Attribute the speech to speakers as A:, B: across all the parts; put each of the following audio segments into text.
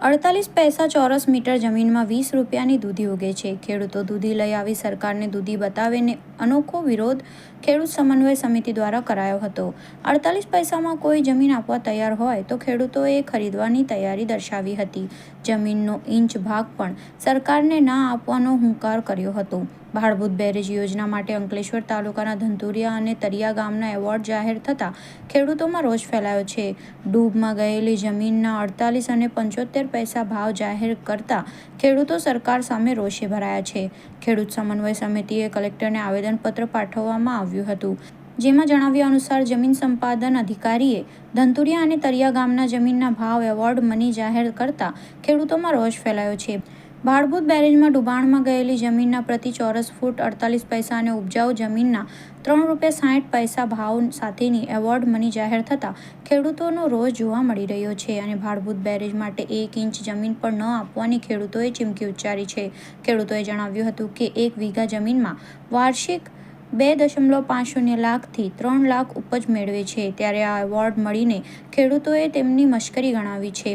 A: અડતાલીસ પૈસા ચોરસ મીટર જમીનમાં વીસ રૂપિયાની દૂધી ઉગે છે. ખેડૂતો દૂધી લઈ આવી સરકારને દૂધી બતાવીને અનોખો વિરોધ ખેડૂત સમન્વય સમિતિ દ્વારા કરાયો હતો. અડતાલીસ પૈસામાં કોઈ જમીન આપવા તૈયાર હોય તો ખેડૂતોએ ખરીદવાની તૈયારી દર્શાવી હતી. જમીનનો ઇંચ ભાગ પણ સરકારને ના આપવાનો હુંકાર કર્યો હતો. ભાડભૂત બેરેજ યોજના માટે અંકલેશ્વર તાલુકાના ધંતુરિયા અને તરિયા ગામના એવોર્ડ જાહેર થતાં ખેડૂતોમાં રોષ ફેલાયો છે. ડૂબમાં ગયેલી જમીનના અડતાલીસ અને પંચોતેર પૈસા ભાવ જાહેર કરતા ખેડૂતો સરકાર સામે રોષે ભરાયા છે. ખેડૂત સમન્વય સમિતિએ કલેક્ટરને આવેદનપત્ર પાઠવવામાં આવ્યું હતું. જેમાં જણાવ્યા અનુસાર જમીન સંપાદન અધિકારીએ ધંતુરિયા અને તરિયા ગામના જમીનના ભાવ એવોર્ડ મની જાહેર કરતા ખેડૂતોમાં રોષ ફેલાયો છે. ભાડભૂત બેરેજમાં ડુબાણમાં ગયેલી જમીનના પ્રતિ ચોરસ ફૂટ અડતાલીસ પૈસા અને ઉપજાઉ જમીનના ત્રણ રૂપિયા સાઠ પૈસા ભાવ સાથેની એવોર્ડ મની જાહેર થતાં ખેડૂતોનો રોષ જોવા મળી રહ્યો છે અને ભાડભૂત બેરેજ માટે એક ઇંચ જમીન પણ ન આપવાની ખેડૂતોએ ચીમકી ઉચ્ચારી છે. ખેડૂતોએ જણાવ્યું હતું કે એક વીઘા જમીનમાં વાર્ષિક બે દશમલવ પાંચ શૂન્ય લાખથી ત્રણ લાખ ઉપજ મેળવે છે. ત્યારે આ એવોર્ડ મળીને ખેડૂતોએ તેમની મશ્કરી ગણાવી છે.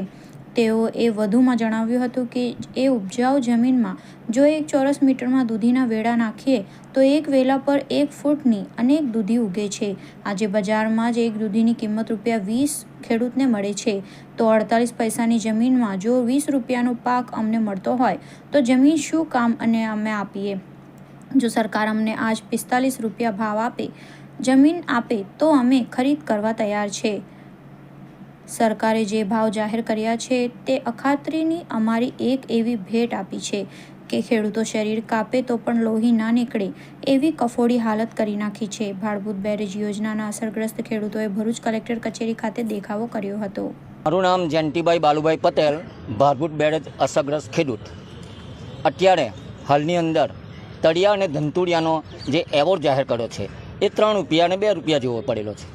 A: તેઓએ વધુમાં જણાવ્યું હતું કે એ ઉપજાઉ જમીનમાં જો એક ચોરસ મીટરમાં દૂધીના વેડા નાખીએ, તો એક વેલા પર એક ફૂટની અનેક દૂધી ઉગે છે. આજે બજારમાં જ એક દૂધીની કિંમત રૂપિયા વીસ ખેડૂતને મળે છે. તો અડતાલીસ પૈસાની જમીનમાં જો વીસ રૂપિયાનો પાક અમને મળતો હોય, તો જમીન શું કામ અને અમે આપીએ? જો સરકાર અમને આજ પિસ્તાલીસ રૂપિયા ભાવ આપે, જમીન આપે, તો અમે ખરીદ કરવા તૈયાર છે. સરકારે જે ભાવ જાહેર કર્યા છે તે અખાત્રીની અમારી એક એવી ભેટ આપી છે કે ખેડૂતો શરીર કાપે તો પણ લોહી ના નીકળે એવી કફોડી હાલત કરી નાખી છે. ભાડભૂત બેરેજ યોજનાના અસરગ્રસ્ત ખેડૂતોએ ભરૂચ કલેક્ટર કચેરી ખાતે દેખાવો કર્યો હતો.
B: મારું નામ જયંતિભાઈ બાલુભાઈ પટેલ, ભાડભૂત બેરેજ અસરગ્રસ્ત ખેડૂત. અત્યારે હાલની અંદર તળિયા અને ધંતુડિયાનો જે એવોર્ડ જાહેર કર્યો છે, એ ત્રણ રૂપિયા અને બે રૂપિયા જેવો પડેલો છે.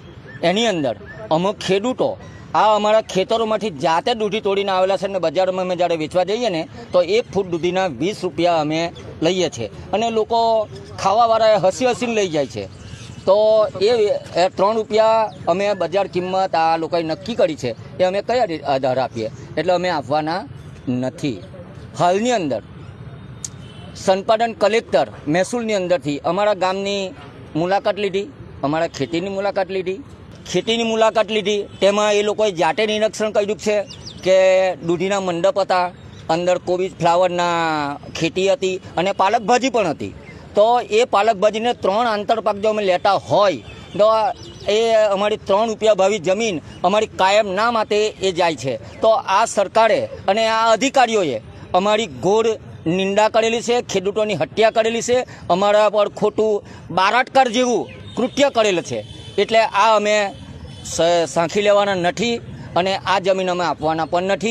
B: એની અંદર અમુક ખેડૂતો આ અમારા ખેતરોમાંથી જાતે દૂધી તોડીને આવેલા છે અને બજારમાં અમે જ્યારે વેચવા જઈએ ને, તો એક ફૂટ દૂધીના વીસ રૂપિયા અમે લઈએ છીએ. અને લોકો ખાવાવાળા હસી હસીને લઈ જાય છે. તો એ ત્રણ રૂપિયા અમે બજાર કિંમત આ લોકોએ નક્કી કરી છે એ અમે કયા આધાર આપીએ. એટલે અમે આપવાના નથી. હાલની અંદર સંપાદન કલેક્ટર મહેસૂલની અંદરથી અમારા ગામની મુલાકાત લીધી, અમારા ખેતીની મુલાકાત લીધી ખેતીની મુલાકાત લીધી. તેમાં એ લોકોએ જાતે નિરીક્ષણ કર્યું છે કે દૂધીના મંડપ હતા, અંદર કોબીજ ફ્લાવરના ખેતી હતી અને પાલક ભાજી પણ હતી. તો એ પાલક ભાજીને ત્રણ આંતરપાક જો અમે લેતા હોય, તો એ અમારી ત્રણ રૂપિયા ભાવી જમીન અમારી કાયમ ના માટે એ જાય છે. તો આ સરકારે અને આ અધિકારીઓએ અમારી ઘોર નિંદા કરેલી છે, ખેડૂતોની હત્યા કરેલી છે, અમારા પર ખોટું બારાટકાર જેવું કૃત્ય કરેલું છે. એટલે આ અમે સાંખી લેવાના નથી અને આ જમીન અમે આપવાના પણ નથી.